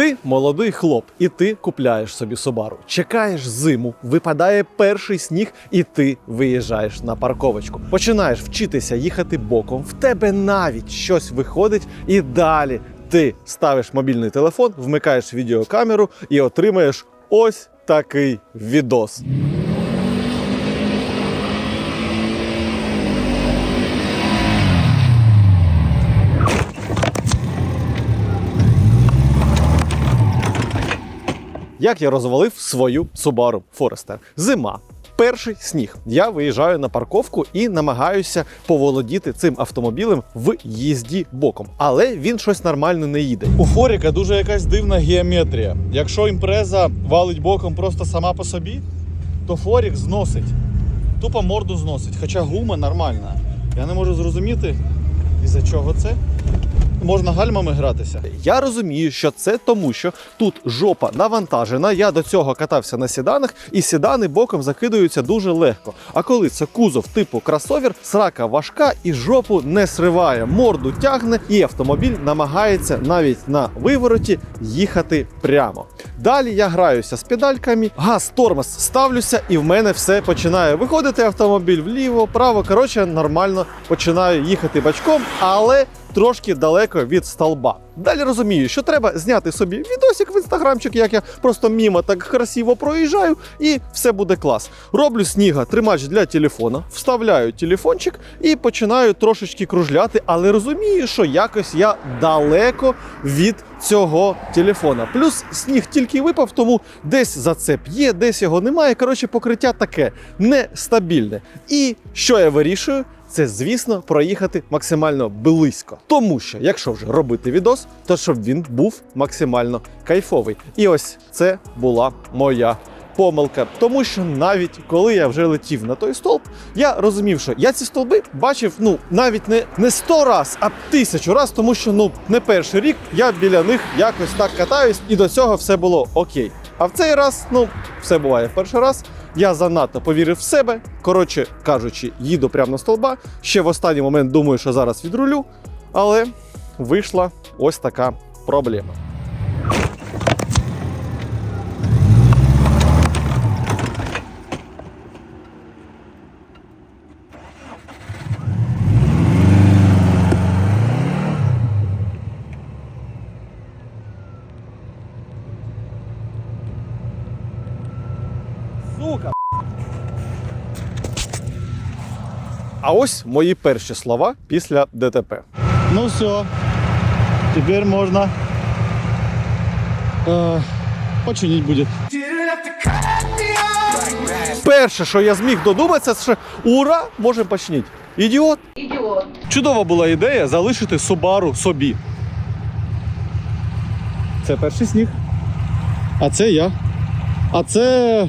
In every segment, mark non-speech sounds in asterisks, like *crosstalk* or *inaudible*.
Ти молодий хлоп, і ти купляєш собі собару. Чекаєш зиму, випадає перший сніг, і ти виїжджаєш на парковочку. Починаєш вчитися їхати боком. В тебе навіть щось виходить, і далі ти ставиш мобільний телефон, вмикаєш відеокамеру і отримаєш ось такий відос. Як я розвалив свою Subaru Forester. Зима. Перший сніг. Я виїжджаю на парковку і намагаюся поволодіти цим автомобілем в їзді боком. Але він щось нормально не їде. У Форіка дуже якась дивна геометрія. Якщо імпреза валить боком просто сама по собі, то Форік зносить. Тупо морду зносить. Хоча гума нормальна. Я не можу зрозуміти, із-за чого це. Можна гальмами гратися. Я розумію, що це тому, що тут жопа навантажена. Я до цього катався на сіданах, і сідани боком закидаються дуже легко. А коли це кузов типу кросовер, срака важка і жопу не сриває, морду тягне, і автомобіль намагається навіть на вивороті їхати прямо. Далі я граюся з педальками, газ тормоз ставлюся, і в мене все починає виходити автомобіль вліво, право. Коротше, нормально починаю їхати бачком, але трошки далеко від столба. Далі розумію, що треба зняти собі відосик в інстаграмчик, як я просто мімо так красиво проїжджаю, і все буде клас. Роблю сніга тримач для телефона, вставляю телефончик і починаю трошечки кружляти, але розумію, що якось я далеко від цього телефона. Плюс сніг тільки випав, тому десь зацеп є, десь його немає. Коротше, покриття таке нестабільне. І що я вирішую? Це, звісно, проїхати максимально близько. Тому що, якщо вже робити відос, то щоб він був максимально кайфовий. І ось це була моя помилка. Тому що навіть коли я вже летів на той стовп, я розумів, що я ці стовби бачив ну навіть не, не 100 раз, а тисячу раз, тому що ну не перший рік я біля них якось так катаюсь, і до цього все було окей. А в цей раз, ну, все буває в перший раз. Я занадто повірив в себе. Коротше кажучи, їду прямо на столба. Ще в останній момент думаю, що зараз відрулю, але вийшла ось така проблема. Сука! А ось мої перші слова після ДТП. Ну все. Тепер можна. Е, починити буде. Перше, що я зміг додуматися, це що ура, можемо почніть. Ідіот. Ідіот. Чудова була ідея залишити Subaru собі. Це перший сніг. А це я. А це.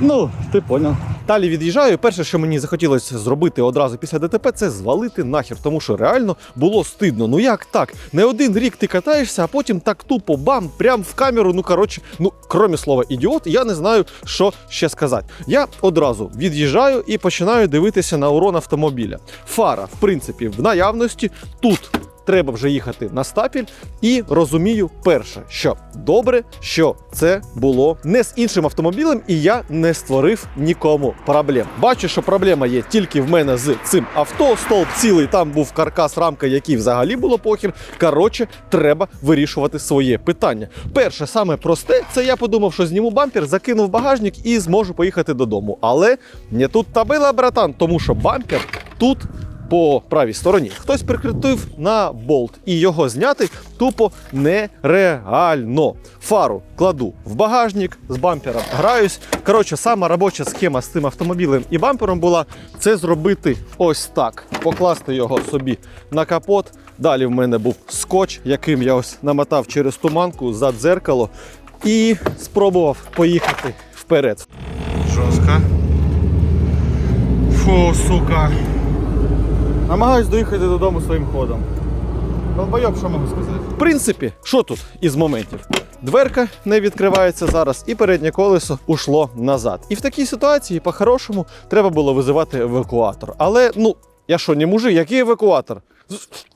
Ну, ти поняв. Далі від'їжджаю. Перше, що мені захотілося зробити одразу після ДТП, це звалити нахер, тому що реально було стидно. Ну як так? Не один рік ти катаєшся, а потім так тупо бам, прям в камеру. Ну коротше, ну крім слова ідіот, я не знаю, що ще сказати. Я одразу від'їжджаю і починаю дивитися на урон автомобіля. Фара, в принципі, в наявності тут. Треба вже їхати на стапіль, і розумію перше, що добре, що це було не з іншим автомобілем, і я не створив нікому проблем. Бачу, що проблема є тільки в мене з цим авто. Столб цілий, там був каркас, рамка, який взагалі було похір. Коротше, треба вирішувати своє питання. Перше, саме просте, це я подумав, що зніму бампер, закинув багажник і зможу поїхати додому. Але не тут та била, братан, тому що бампер тут по правій стороні. Хтось прикрутив на болт, і його зняти тупо нереально. Фару кладу в багажник, з бампером граюсь. Коротше, сама робоча схема з цим автомобілем і бампером була це зробити ось так: покласти його собі на капот. Далі в мене був скотч, яким я ось намотав через туманку за дзеркало, і спробував поїхати вперед. Жорстко. Фу, сука. Намагаюсь доїхати додому своїм ходом. Долбойоб, що можу сказати? В принципі, що тут із моментів? Дверка не відкривається зараз, і переднє колесо ушло назад. І в такій ситуації, по-хорошому, треба було визивати евакуатор. Але ну, я що, не мужик, який евакуатор?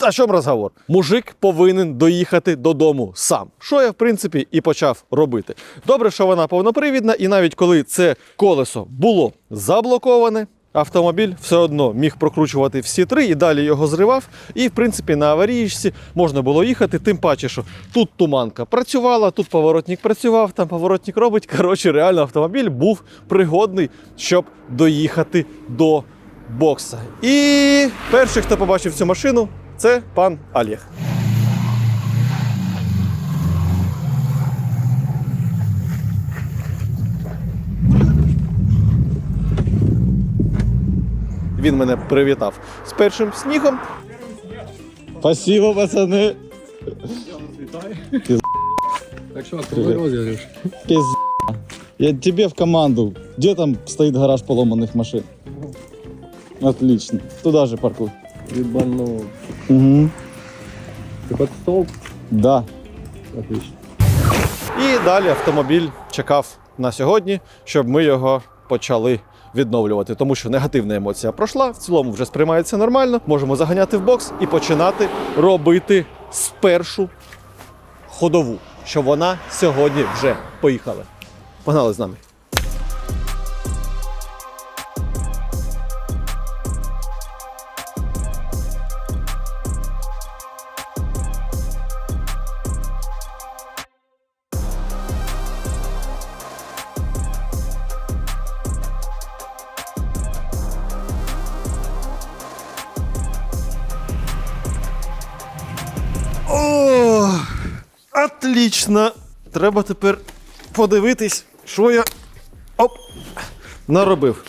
О чому розговор? Мужик повинен доїхати додому сам. Що я, в принципі, і почав робити. Добре, що вона повнопривідна, і навіть коли це колесо було заблоковане. Автомобіль все одно міг прокручувати всі три і далі його зривав. І, в принципі, на аварійці можна було їхати. Тим паче, що тут туманка працювала, тут поворотник працював, там поворотник робить. Коротше, реально автомобіль був пригодний, щоб доїхати до бокса. І перший, хто побачив цю машину, це пан Олег. Він мене привітав з першим снігом. Спасибо, пацани. Так что, открой розыгрыш. Пиз... Я тебе в команду. Где там стоит гараж поломанных машин? Отлично. Туда же паркуй. Ебанул. Угу. Ты под стол? Да. Отлично. І далі автомобіль чекав на сьогодні, щоб ми його почали відновлювати, тому що негативна емоція пройшла. В цілому вже сприймається нормально. Можемо заганяти в бокс і починати робити спершу ходову, щоб вона сьогодні вже поїхала. Погнали з нами. Отлично. Треба тепер подивитись, що я оп, наробив.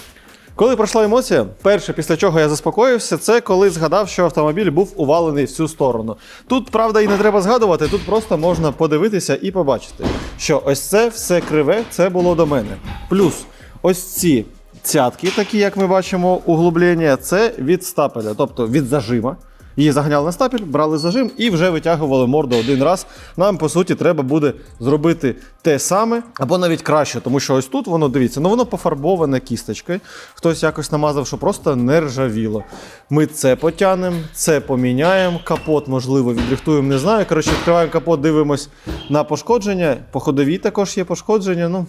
Коли пройшла емоція, перше, після чого я заспокоївся, це коли згадав, що автомобіль був увалений в цю сторону. Тут, правда, і не треба згадувати, тут просто можна подивитися і побачити, що ось це все криве, це було до мене. Плюс ось ці цятки, такі, як ми бачимо, углублення, це від стапеля, тобто від зажима. Її заганяли на стапель, брали зажим і вже витягували морду один раз. Нам, по суті, треба буде зробити те саме, або навіть краще, тому що ось тут воно дивіться, ну воно пофарбоване кісточкою. Хтось якось намазав, що просто не ржавіло. Ми це потягнемо, це поміняємо. Капот, можливо, відрихтуємо, не знаю. Коротше, відкриваємо капот, дивимось на пошкодження. По ходовій також є пошкодження. Ну,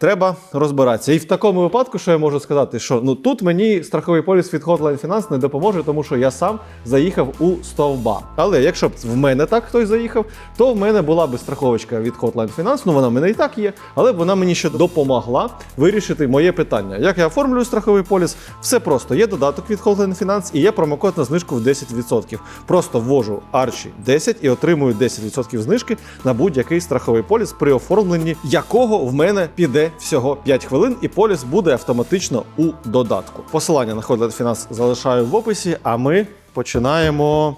Треба розбиратися. І в такому випадку, що я можу сказати, що ну тут мені страховий поліс від Hotline Finance не допоможе, тому що я сам заїхав у стовба. Але якщо б в мене так хтось заїхав, то в мене була би страховочка від Hotline Finance, ну вона в мене і так є, але вона мені ще допомогла вирішити моє питання. Як я оформлюю страховий поліс? Все просто. Є додаток від Hotline Finance і є промокод на знижку в 10%. Просто ввожу Archie 10 і отримую 10% знижки на будь-який страховий поліс, при оформленні якого в мене піде всього 5 хвилин, і поліс буде автоматично у додатку. Посилання на Hotline Finance залишаю в описі, а ми починаємо.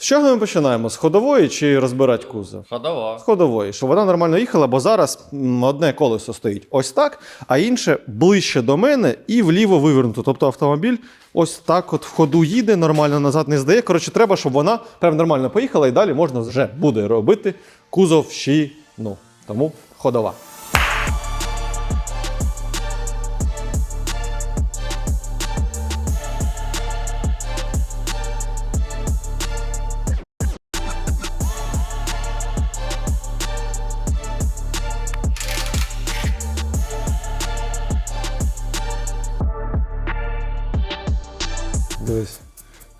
З чого ми починаємо? З ходової чи розбирати кузов? Ходова. З ходової, щоб вона нормально їхала, бо зараз одне колесо стоїть ось так, а інше ближче до мене і вліво вивернуто. Тобто автомобіль ось так от в ходу їде, нормально назад не здає. Коротше, треба, щоб вона прям нормально поїхала, і далі можна вже буде робити кузовщину. Тому ходова.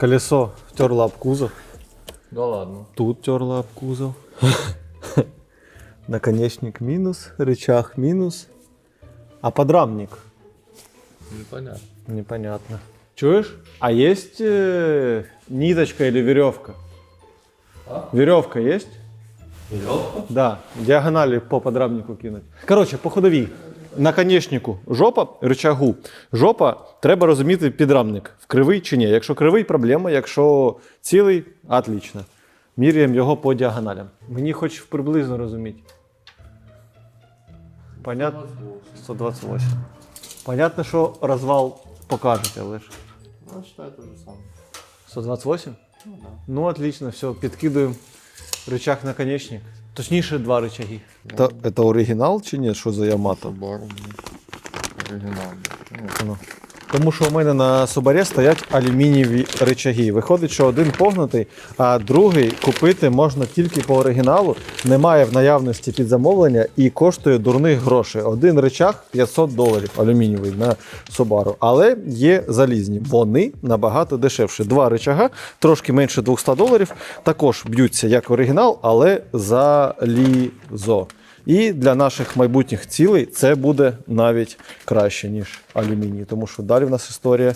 Колесо втерло об кузов. Да ладно. Тут терла об кузов. *laughs* Наконечник минус, рычаг минус. А подрамник? Непонятно. Непонятно. Чуешь? А есть э, ниточка или веревка? Веревка есть? Веревка? Да, диагонали по подрамнику кинуть. Коротше, по ходовій. Наконечнику жопа, рычагу. Жопа, треба розуміти підрамник. В кривий чи ні. Якщо кривий, проблема. Якщо цілий, отлично. Міряємо його по діагоналям. Мені хоч приблизно розуміти. Понятно? 128. Понятно, що розвал покажете, але ж. Ну, считай то же самое. 128? Ну да. Ну, отлично, все, підкидуємо рычаг наконечник. Точніше, два рычаги. Це оригінал чи ні? Що за Ямато? Собор. Оригинал. Ну, Воно. Тому що у мене на Subaru стоять алюмінієві речаги. Виходить, що один погнутий, а другий купити можна тільки по оригіналу. Немає в наявності під замовлення і коштує дурних грошей. Один речах 500 доларів алюмінієвий на Subaru. Але є залізні. Вони набагато дешевші. Два речага, трошки менше 200 доларів. Також б'ються як оригінал, але залізо. І для наших майбутніх цілей це буде навіть краще, ніж алюміній. Тому що далі в нас історія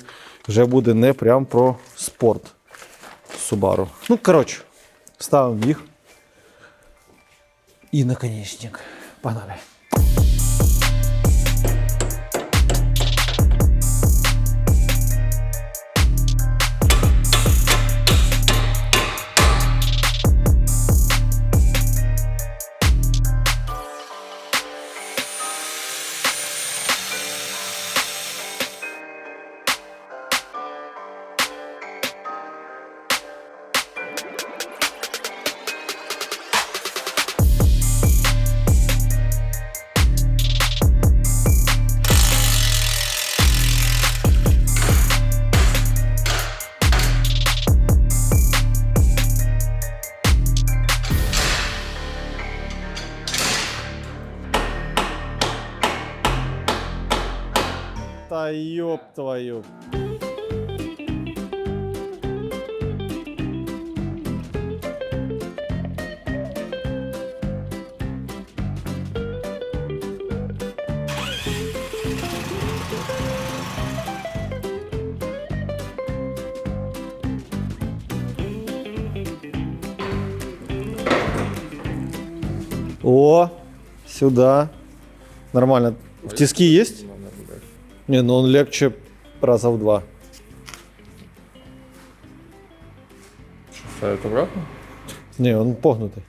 вже буде не прям про спорт Subaru. Ну, коротше, ставимо їх. І наконечник. Погнали. Йоп твою. О, сюда. Нормально. В тиски есть? Не, ну он легче раза в два. Ставить обратно? Не, он погнутий.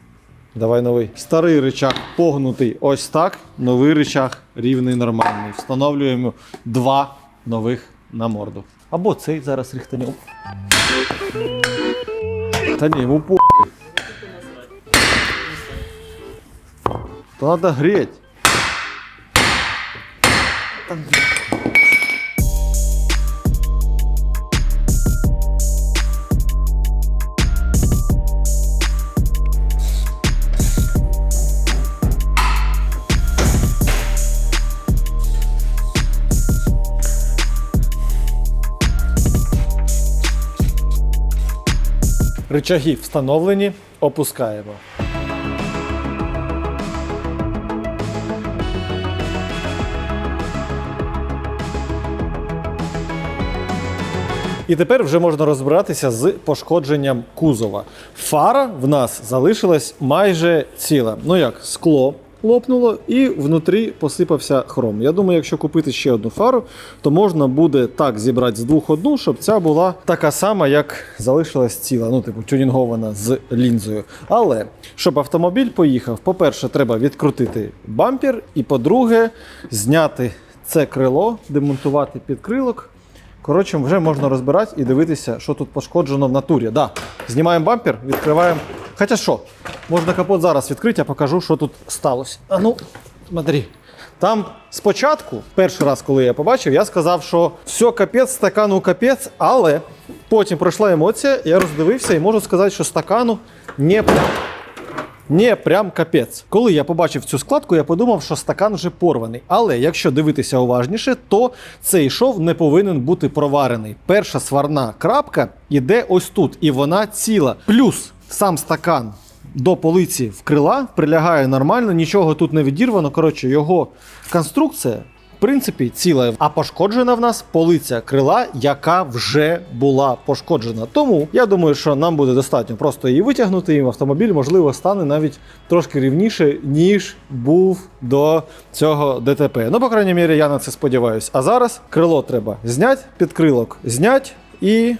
Давай новий. Старий рычаг погнутий ось так. Новий рычаг рівний нормальний. Встановлюємо два нових на морду. Або цей зараз ріхтанем. Та ні, йому по. То надо греть. Рычаги встановлені, опускаємо. І тепер вже можна розбиратися з пошкодженням кузова. Фара в нас залишилась майже ціла. Ну як, скло лопнуло і внутрі посипався хром. Я думаю, якщо купити ще одну фару, то можна буде так зібрати з двох одну, щоб ця була така сама, як залишилась ціла, ну, типу, тюнінгована з лінзою. Але щоб автомобіль поїхав, по-перше, треба відкрутити бампер, і по-друге, зняти це крило, демонтувати підкрилок. Коротше, вже можна розбирати і дивитися, що тут пошкоджено в натурі. Да. Знімаємо бампер, відкриваємо. Хоча що, можна капот зараз відкрити, я покажу, що тут сталося. А ну, смотри. Там спочатку, перший раз, коли я побачив, я сказав, що все капець, стакану капець, але потім пройшла емоція, я роздивився і можу сказати, що стакану не прям не прям капець. Коли я побачив цю складку, я подумав, що стакан вже порваний. Але якщо дивитися уважніше, то цей шов не повинен бути проварений. Перша сварна крапка іде ось тут, і вона ціла. Плюс сам стакан до полиці в крила прилягає нормально, нічого тут не відірвано. Коротше, його конструкція. В принципі, ціла, а пошкоджена в нас полиця крила, яка вже була пошкоджена. Тому я думаю, що нам буде достатньо просто її витягнути, і автомобіль, можливо, стане навіть трошки рівніше, ніж був до цього ДТП. Ну, по крайній мірі, я на це сподіваюся. А зараз крило треба зняти, підкрилок зняти, і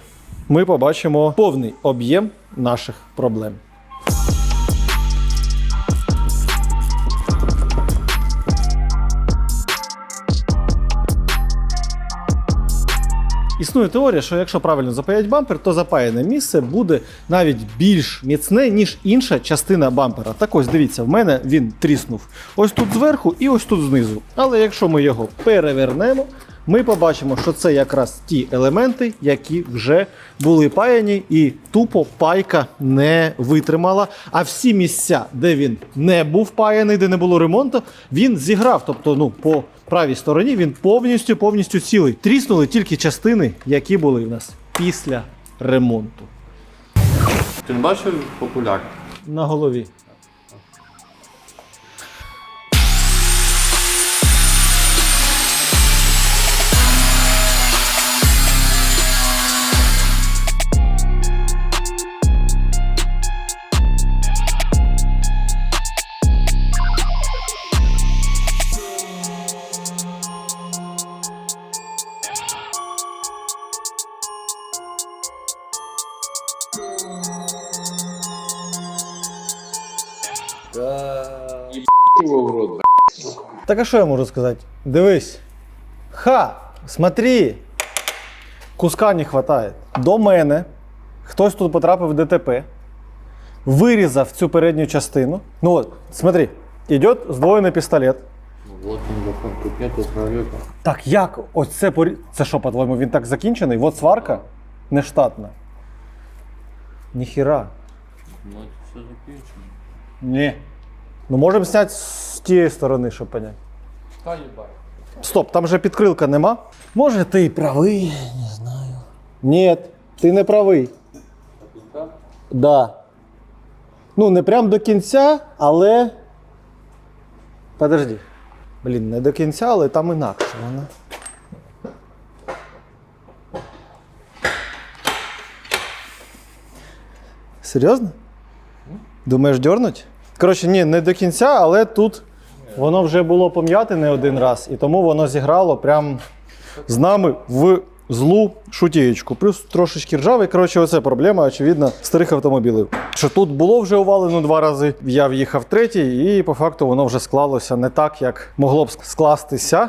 ми побачимо повний об'єм наших проблем. Існує теорія, що якщо правильно запаять бампер, то запаяне місце буде навіть більш міцне, ніж інша частина бампера. Так ось дивіться, в мене він тріснув ось тут зверху і ось тут знизу. Але якщо ми його перевернемо, ми побачимо, що це якраз ті елементи, які вже були паяні, і тупо пайка не витримала. А всі місця, де він не був паяний, де не було ремонту, він зіграв. Тобто, ну, по правій стороні він повністю повністю цілий. Тріснули тільки частини, які були в нас після ремонту. Ти не бачив популяк? На голові. Так а що я можу сказати? Дивись. Ха! Смотри! Куска не вистачає. До мене хтось тут потрапив в ДТП, вирізав цю передню частину. Ну от, смотри, йде здвоєний пістолет. Вот. Так як? Ось це порі... Це що, по-твоєму, він так закінчений? От сварка нештатна. Ніхіра. Ну, это все закінчено. Ні. Ну можемо зняти з тієї сторони, щоб поняти. Та їбать. Стоп, там же підкрилка нема. Може, ти і правий, не знаю. Ні, ти не правий. Так? Да. Ну, не прям до кінця, але. Подожди. Блін, не до кінця, але там інакше вона. Серйозно? Думаєш, дьорнуть? Коротше, ні, не до кінця, але тут воно вже було пом'яте не один раз, і тому воно зіграло прям з нами в злу шутієчку. Плюс трошечки ржавий. Коротше, оце проблема, очевидно, старих автомобілів. Що тут було вже увалено два рази. Я в'їхав третій, і по факту воно вже склалося не так, як могло б скластися.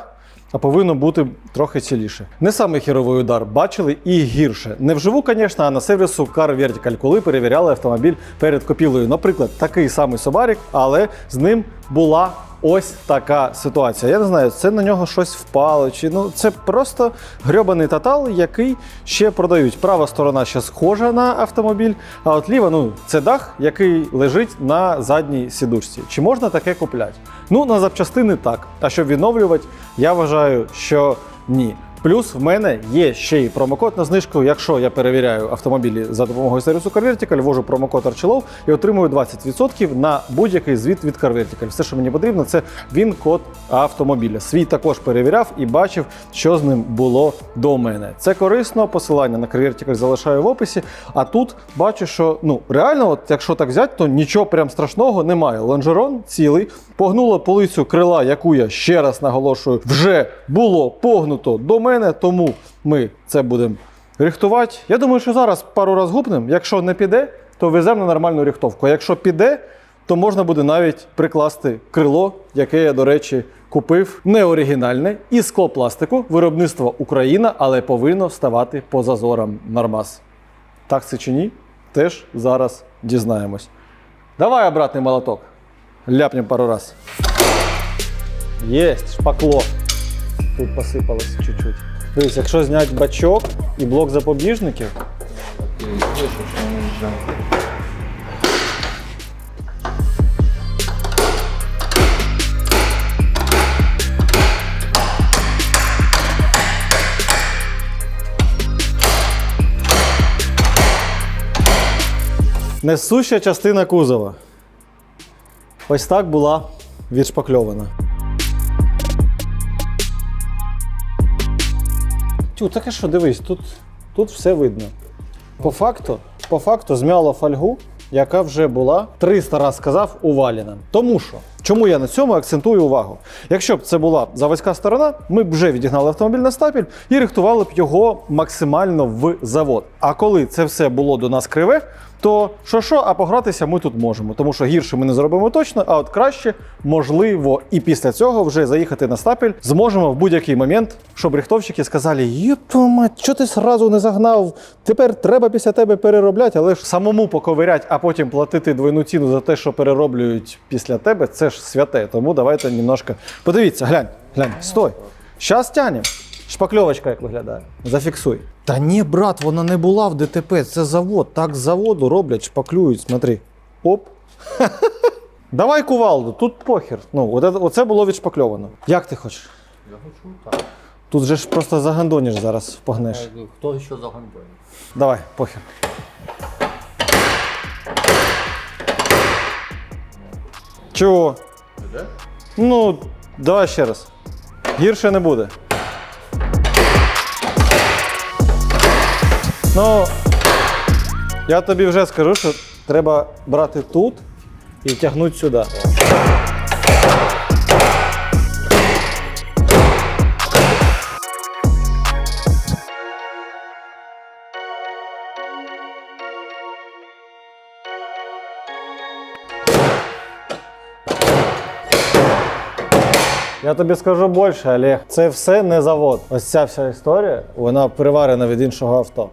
А повинно бути трохи ціліше. Не самий хіровий удар бачили і гірше. Не вживу, звісно, а на сервісу Car Vertical, коли перевіряли автомобіль перед купівлею. Наприклад, такий самий Собарік, але з ним була ось така ситуація. Я не знаю, це на нього щось впало, чи ну це просто грьобаний тотал, який ще продають. Права сторона ще схожа на автомобіль, а от ліва, ну це дах, який лежить на задній сідушці. Чи можна таке купляти? Ну на запчастини так. А щоб відновлювати, я вважаю, що ні. Плюс в мене є ще й промокод на знижку. Якщо я перевіряю автомобілі за допомогою сервісу CarVertical, ввожу промокод Archilov і отримую 20% на будь-який звіт від CarVertical. Все, що мені потрібно, це він код автомобіля. Свій також перевіряв і бачив, що з ним було до мене. Це корисно. Посилання на CarVertical залишаю в описі. А тут бачу, що ну реально, от якщо так взяти, то нічого прям страшного немає. Лонжерон цілий, погнула полицю крила, яку я ще раз наголошую, вже було погнуто до мене, тому ми це будемо рихтувати. Я думаю, що зараз пару раз гупнем. Якщо не піде, то веземо на нормальну рихтовку. А якщо піде, то можна буде навіть прикласти крило, яке я, до речі, купив не оригінальне із склопластику, виробництва Україна, але повинно ставати по зазорам нормас. Так це чи ні? Теж зараз дізнаємось. Давай обратний молоток. Ляпнем пару раз. Єсть, шпакло. Тут посипалося чуть-чуть. Дивись, якщо зняти бачок і блок запобіжників, несуща частина кузова. Ось так була відшпакльована. Тю, так і що, дивись, тут, тут все видно. По факту, по факту змяло фольгу, яка вже була 300 раз сказав увалена. Тому що, чому я на цьому акцентую увагу? Якщо б це була заводська сторона, ми б вже відігнали автомобіль на стапіль і рихтували б його максимально в завод. А коли це все було до нас криве, то що що, а погратися ми тут можемо, тому що гірше ми не зробимо точно, а от краще можливо. І після цього вже заїхати на стапель зможемо в будь-який момент, щоб рихтовщики сказали: Єпа мать, що ти сразу не загнав? Тепер треба після тебе переробляти, але ж самому поковирять, а потім платити двойну ціну за те, що перероблюють після тебе, це ж святе. Тому давайте немножко. Подивіться, глянь, глянь, стой. Щас тянем. Шпакльовочка як виглядає. Зафіксуй. Та ні, брат, вона не була в ДТП. Це завод. Так з заводу роблять, шпаклюють. Смотри. Оп. *laughs* Давай кувалду, тут похер. Ну, оце було відшпакльовано. Як ти хочеш? Я хочу так. Тут же ж просто загандоніш зараз погнеш. Е, Хто ще загандує? Давай, похер. Чого? Де? Ну, давай ще раз. Гірше не буде. Ну, я тобі вже скажу, що треба брати тут і тягнути сюди. Я тобі скажу більше, Олег. Це все не завод. Ось ця вся історія, вона приварена від іншого авто.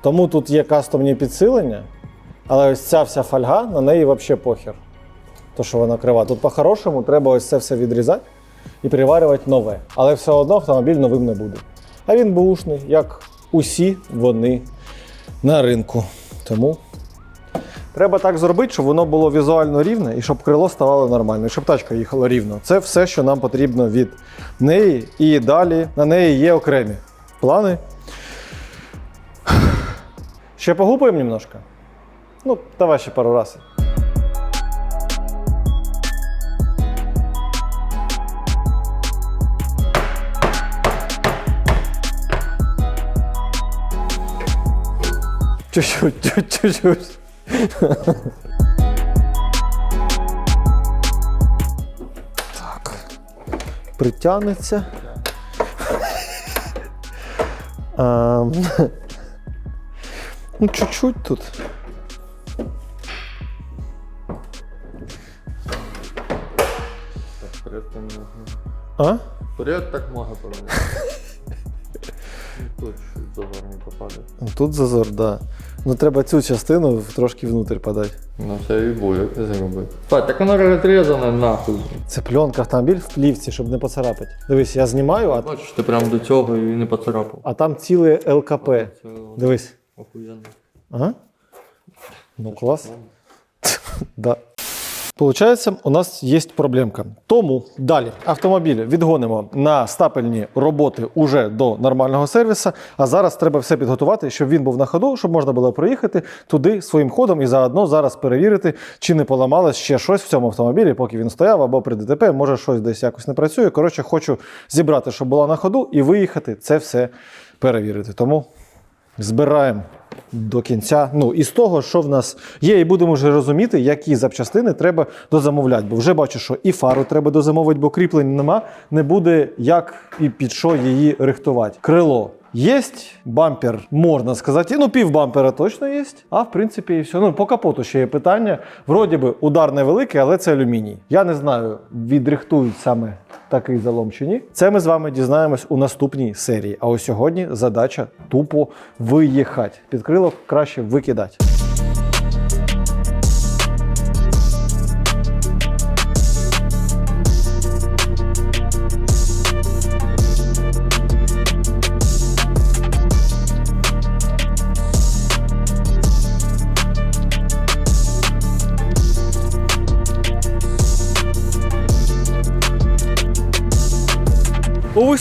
Тому тут є кастомні підсилення, але ось ця вся фольга, на неї взагалі похер. То, що вона крива. Тут по-хорошому треба ось це все відрізати і приварювати нове. Але все одно автомобіль новим не буде. А він бушний, як усі вони на ринку. Тому Треба так зробити, щоб воно було візуально рівне і щоб крило ставало нормально, і щоб тачка їхала рівно. Це все, що нам потрібно від неї. І далі на неї є окремі плани. Ще погупаємо немножко? Ну, давай ще пару разів. Чуть-чуть, чуть-чуть. Так. Притягнеться. Ну, чуть-чуть тут. А? Вперед так можна повернути. *laughs* Ну, Тут зазор не попаде. Тут зазор, так. Да. Ну треба цю частину трошки внутрь подати. Ну це і буде, як ти зробив. Так, так воно розрізане нахуй. Це пленка автомобіль в плівці, щоб не поцарапати. Дивись, я знімаю, а, Бачиш, ти прям до цього і не поцарапав. а там ціле ЛКП. Дивись. Охуєнно. Ага. Ну, клас. *laughs* Да. Получається, у нас є проблемка. Тому далі автомобіль відгонимо на стапельні роботи уже до нормального сервісу. А зараз треба все підготувати, щоб він був на ходу, щоб можна було проїхати туди своїм ходом і заодно зараз перевірити, чи не поламалось ще щось в цьому автомобілі, поки він стояв або при ДТП, може щось десь якось не працює. Коротше, хочу зібрати, щоб була на ходу, і виїхати це все перевірити. Тому збираємо до кінця. Ну і з того, що в нас є, і будемо вже розуміти, які запчастини треба дозамовляти. Бо вже бачу, що і фару треба дозамовити, бо кріплень нема, не буде як і під що її рихтувати. Крило. Є бампер, можна сказати, ну пів бампера точно є. А в принципі, і все. Ну по капоту ще є питання. Вроді би удар невеликий, але це алюміній. Я не знаю, відрихтують саме такий залом чи ні. Це ми з вами дізнаємось у наступній серії. А ось сьогодні задача тупо виїхати. Під крило краще викидати.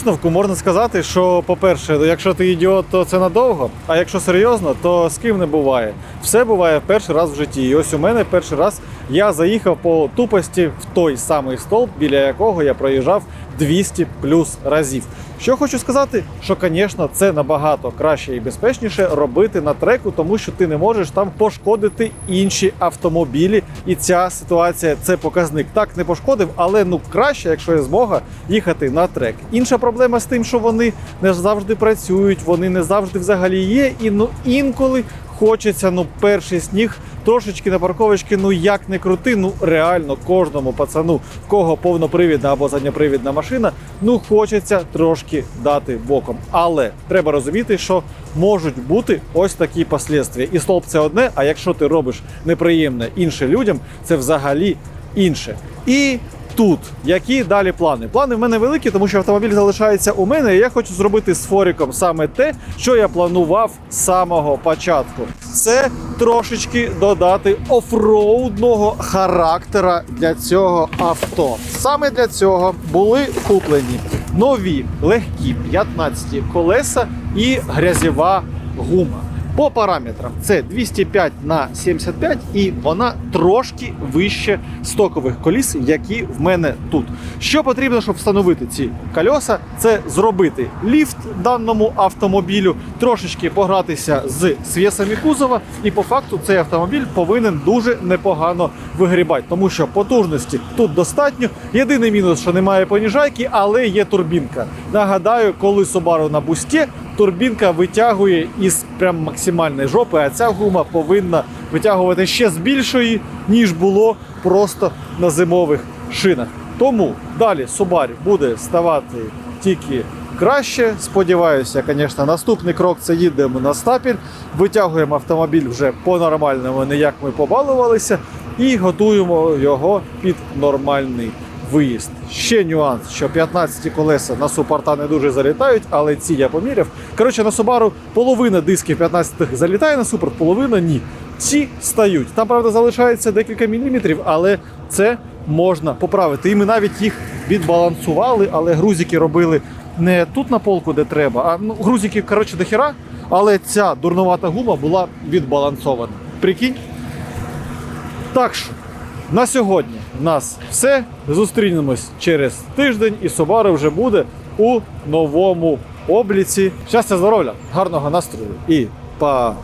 Висновку можна сказати, що, по-перше, якщо ти ідіот, то це надовго. А якщо серйозно, то з ким не буває. Все буває перший раз в житті. І ось у мене перший раз я заїхав по тупості в той самий стовп, біля якого я проїжджав 200 плюс разів. Що хочу сказати, що, звісно, це набагато краще і безпечніше робити на треку, тому що ти не можеш там пошкодити інші автомобілі. І ця ситуація це показник. Так не пошкодив, але ну краще, якщо є змога, їхати на трек. Інша проблема з тим, що вони не завжди працюють, вони не завжди взагалі є. І ну інколи хочеться ну перший сніг трошечки на парковочки, ну як не крути, ну реально кожному пацану, в кого повнопривідна або задньопривідна машина, ну хочеться трошки дати боком. Але треба розуміти, що можуть бути ось такі послідствия. І столб це одне, а якщо ти робиш неприємне іншим людям, це взагалі інше. І тут. Які далі плани? Плани в мене великі, тому що автомобіль залишається у мене, і я хочу зробити з Форіком саме те, що я планував з самого початку. Це трошечки додати офроудного характера для цього авто. Саме для цього були куплені нові легкі 15 колеса і грязєва гума. По параметрам це 205 на 75 і вона трошки вище стокових коліс, які в мене тут. Що потрібно, щоб встановити ці кольоса, це зробити ліфт даному автомобілю, трошечки погратися з свісами кузова, і по факту цей автомобіль повинен дуже непогано вигрібати, тому що потужності тут достатньо. Єдиний мінус, що немає поніжайки, але є турбінка. Нагадаю, коли Subaru на бусті, турбінка витягує із прям максимальної жопи, а ця гума повинна витягувати ще з більшої, ніж було просто на зимових шинах. Тому далі Subaru буде ставати тільки краще. Сподіваюся, звісно, наступний крок це їдемо на стапіль, витягуємо автомобіль вже по-нормальному, не як ми побалувалися, і готуємо його під нормальний виїзд. Ще нюанс, що 15 колеса на супорта не дуже залітають, але ці я поміряв. Коротше, на Subaru половина дисків 15 залітає на супорт, половина ні. Ці стають. Там, правда, залишається декілька міліметрів, але це можна поправити. І ми навіть їх відбалансували, але грузики робили не тут на полку, де треба, а ну, грузики, коротше, до хіра, але ця дурнувата гума була відбалансована. Прикинь? Так що, на сьогодні в нас все. Зустрінемось через тиждень, і Subaru вже буде у новому обліці. Щастя, здоров'я, гарного настрою і пока!